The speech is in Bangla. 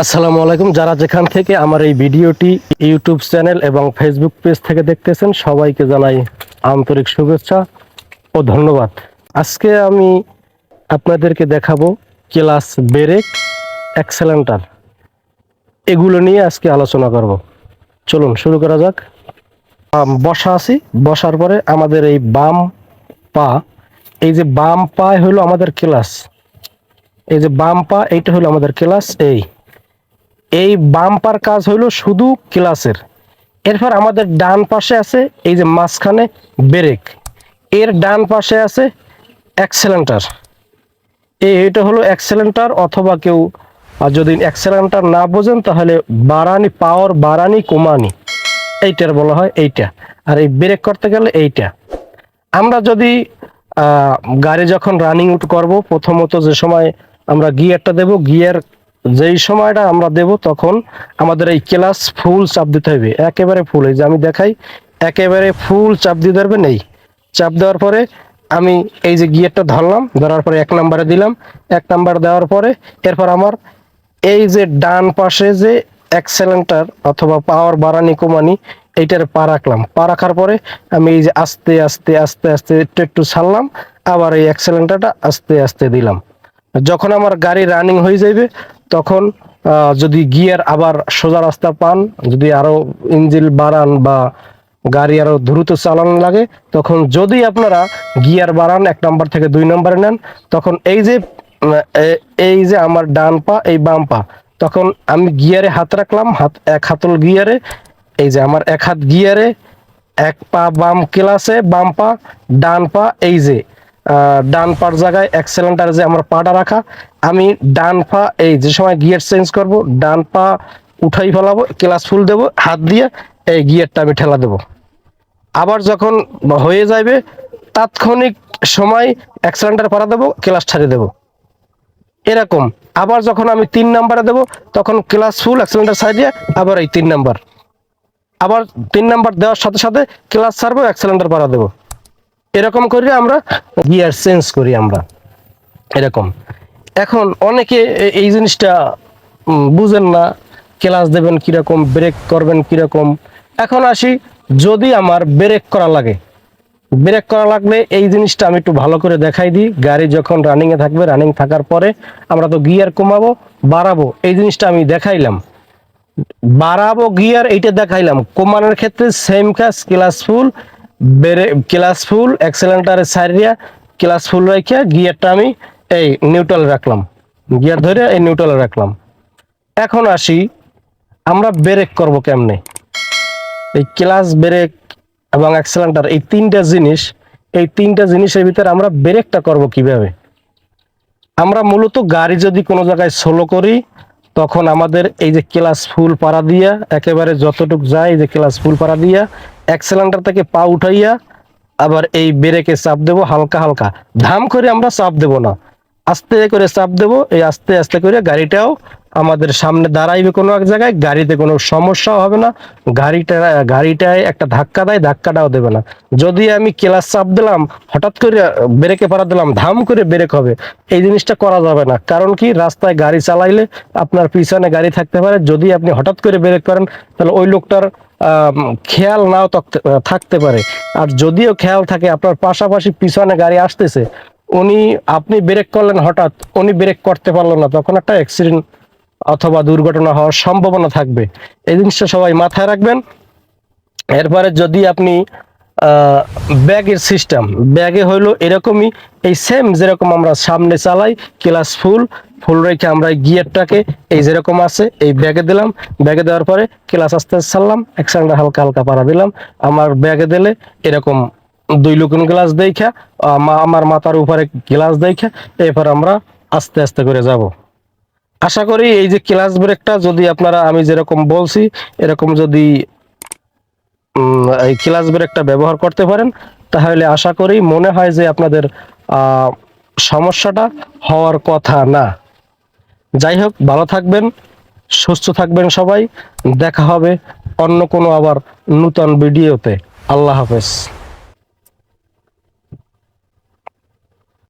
আসসালামু আলাইকুম। যারা যেখান থেকে আমার এই ভিডিওটি ইউটিউব চ্যানেল এবং ফেসবুক পেজ থেকে দেখতেছেন, সবাইকে জানাই আন্তরিক শুভেচ্ছা ও ধন্যবাদ। আজকে আমি আপনাদেরকে দেখাবো ক্লাস ব্রেক অ্যাক্সেলেন্টার। এগুলো নিয়ে আজকে আলোচনা করব। চলুন, শুরু করা যাক। বসা আছি। বসার পরে আমাদের এই বাম পা, এই যে বাম পায় হলো আমাদের ক্লাস। এই যে বাম পা, এইটা হলো আমাদের ক্লাস, এই। এই বাম্পার কাজ হইল শুধু ক্লাসের। এরপর আমাদের ডান পাশে আছে এই যে মাঝখানে ব্রেক। এর ডান পাশে আছে অ্যাক্সেলেন্টার। এই এটা হলো অ্যাক্সেলেন্টার অথবা কেউ যদি অ্যাক্সেলেন্টার না বোঝেন তাহলে বাড়ানি পাওয়ার বাড়ানি কমানি। এইটার বলা হয় এইটা। আর এই ব্রেক করতে গেলে এইটা। আমরা যদি গাড়ি যখন রানিং উট করব, প্রথমত যে সময় আমরা গিয়ারটা দেব গিয়ার যেই সময়টা আমরা দেব তখন আমাদের এই ক্লাস ফুল চাপ দিতে হবে একেবারে ফুল, এই যে আমি দেখাই, একেবারে ফুল চাপ দিয়ে ধরবেন নেই। চাপ দেওয়ার পরে আমি এই যে গিয়ারটা ধরলাম, ধরার পরে এক নম্বরে দিলাম, এক নাম্বার দেওয়ার পরে এরপর আমার এই যে ডান পাশে যে অ্যাক্সেলেন্টার অথবা পাওয়ার বাড়ানি কমানি, এইটার পা রাখলাম। পা রাখার পরে আমি এই যে আস্তে আস্তে আস্তে আস্তে একটু একটু ছাড়লাম, আবার এই অ্যাক্সেলেন্টারটা আস্তে আস্তে দিলাম। যখন আমার গাড়ি রানিং হয়ে যাবে তখন যদি গিয়ার আবার সোজা রাস্তা পান, যদি আরও ইঞ্জিন বাড়ান বা গাড়ি আরও দ্রুত চালানো লাগে, তখন যদি আপনারা গিয়ার বাড়ান, এক নম্বর থেকে দুই নম্বরে নেন, তখন এই যে এই যে আমার ডান পা, এই বাম পা, তখন আমি গিয়ারে হাত রাখলাম, হাত, এক হাতল গিয়ারে, এই যে আমার এক হাত গিয়ারে, এক পা বাম ক্লাসে, বাম পা, ডান পা, এই যে ডান পার জায়গায় অ্যাক্সেলেন্টার যে আমার পাটা রাখা, আমি ডান পা এই যে সময় গিয়ার চেঞ্জ করব, ডান পা উঠাই ফেলাবো ক্লাস ফুল দেবো, হাত দিয়ে এই গিয়ারটা আমি ঠেলা দেবো। আবার যখন হয়ে যাবে তাৎক্ষণিক সময় অ্যাক্সিলেন্টার পাড়া দেবো ক্লাস ছাড়িয়ে দেবো। এরকম। আবার যখন আমি তিন নাম্বারে দেবো, তখন ক্লাস ফুল অ্যাক্সিলেন্টার ছাড়িয়ে আবার এই তিন নাম্বার আবার তিন নাম্বার দেওয়ার সাথে সাথে ক্লাস ছাড়বো অ্যাক্সিলেন্টার পাড়া দেবো। এরকম করে আমরা গিয়ার চেঞ্জ করি আমরা। এরকম। এখন অনেকে এই জিনিসটা বুঝেন না ক্লাস দেবেন কীরকম ব্রেক করবেন কীরকম। এখন আসি, যদি আমার ব্রেক করা লাগে। ব্রেক করা লাগলে এই জিনিসটা আমি একটু ভালো করে দেখাই দিই। গাড়ি যখন রানিং এ থাকবে রানিং থাকার পরে আমরা তো গিয়ার কমাবো, বাড়াবো। এই জিনিসটা আমি দেখাইলাম। বাড়াবো গিয়ার এইটা দেখাইলাম। কমানোর ক্ষেত্রে সেম কাজ ক্লাস ফুল বেড়ে ক্লাস ফুল অ্যাক্সেলেন্টারের সাইডিয়া ক্লাস ফুল রেখে গিয়ারটা আমি এই নিউট্রাল রাখলাম। গিয়ার ধরে এই নিউট্রালে রাখলাম। এখন আসি, আমরা ব্রেক করব কেমনে? এই ক্লাস ব্রেক এবং অ্যাক্সেলেন্টার এই তিনটা জিনিস, এই তিনটা জিনিসের ভিতরে আমরা ব্রেকটা করব কীভাবে? আমরা মূলত গাড়ি যদি কোনো জায়গায় স্লো করি, তখন আমাদের এই যে ক্লাস ফুল পাড়া দিয়া, একেবারে যতটুক যায় যে ক্লাস ফুল পাড়া দিয়া অ্যাক্সেলেন্টার থেকে পা উঠাইয়া আবার এই ব্রেকে চাপ দেব, হালকা হালকা। ধাম করে আমরা চাপ দেব না। আস্তে করে চাপ দেব, এই আস্তে আস্তে করে গাড়িটাও আমাদের সামনে দাঁড়াইবে কোনো এক জায়গায়, গাড়িতে কোনো সমস্যাও হবে না। গাড়িটা, গাড়িটায় একটা ধাক্কা দেয়, ধাক্কাটাও দেবে না। যদি আমি ক্লাস চাপ দিলাম, হঠাৎ করে ব্রেকে পাড়া দিলাম, ধাম করে ব্রেক হবে, এই জিনিসটা করা যাবে না। কারণ কি? রাস্তায় গাড়ি চালাইলে আপনার পিছনে গাড়ি থাকতে পারে। যদি আপনি হঠাৎ করে ব্রেক করেন, তাহলে ওই লোকটার খেয়াল নাও থাকতে পারে। আর যদিও খেয়াল থাকে, আপনার পাশাপাশি পিছনে গাড়ি আসতেছে, উনি, আপনি ব্রেক করলেন হঠাৎ, উনি ব্রেক করতে পারল না, তখন একটা অ্যাক্সিডেন্ট অথবা দুর্ঘটনা হওয়ার সম্ভাবনা থাকবে। এই জিনিসটা সবাই মাথায় রাখবেন। এরপরে যদি আপনি ব্যাগের সিস্টেম ব্যাগে হইল এরকমই, এই সেম যেরকম আমরা সামনে চালাই ক্লাস ফুল ফুল রেখে আমরা গিয়ারটাকে এই যেরকম আছে, এই ব্যাগে দিলাম। ব্যাগে দেওয়ার পরে ক্লাস আস্তে আস্তে ছাড়লাম, একসঙ্গে হালকা হালকা পাড়া দিলাম। আমার ব্যাগে দিলে এরকম দুই লুকুন গ্লাস দেখা, আমা- আমার মাথার উপরে গ্লাস দেখা, এরপর আমরা আস্তে আস্তে করে যাব। আশা করি এই যে ক্লাস ব্রেকটা যদি আপনারা, আমি যেরকম বলছি, এরকম যদি এই ক্লাস ব্রেকটা ব্যবহার করতে পারেন, তাহলে আশা করি মনে হয় যে আপনাদের সমস্যাটা হওয়ার কথা না। যাই হোক, ভালো থাকবেন, সুস্থ থাকবেন সবাই। দেখা হবে অন্য কোনো আবার নূতন ভিডিওতে। আল্লাহ হাফেজ।